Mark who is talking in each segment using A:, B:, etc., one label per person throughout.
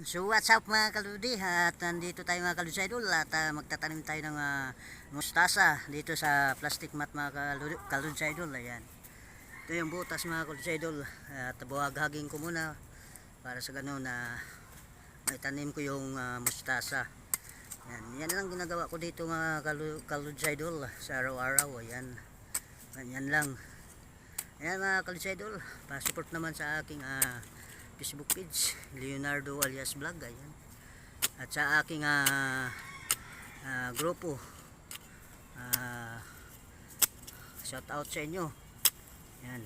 A: So what's up mga kaludi? At nandito tayo mga kaludi idol at ah, magtatanim tayo ng ah, mustasa dito sa plastic mat mga kaludi, kaludi idol. Ayan. Ito yung butas mga kaludi idol. At buhaghagin ko muna para sa ganun na maitanim ko yung ah, mustasa. Yan, yan lang ginagawa ko dito mga kalu- kaludi idol sa araw-araw. Ayan. Yan lang. Ayan mga kaludi idol. Pa-support naman sa aking ah, Facebook page Leonardo alias vlog ayan. At sa aking ah, ah, grupo ah, shout out sa inyo. Yan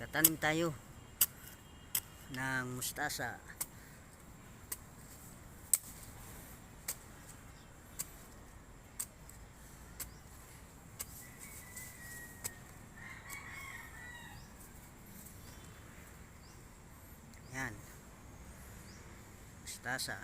A: tatanim tayo ng mustasa mustasa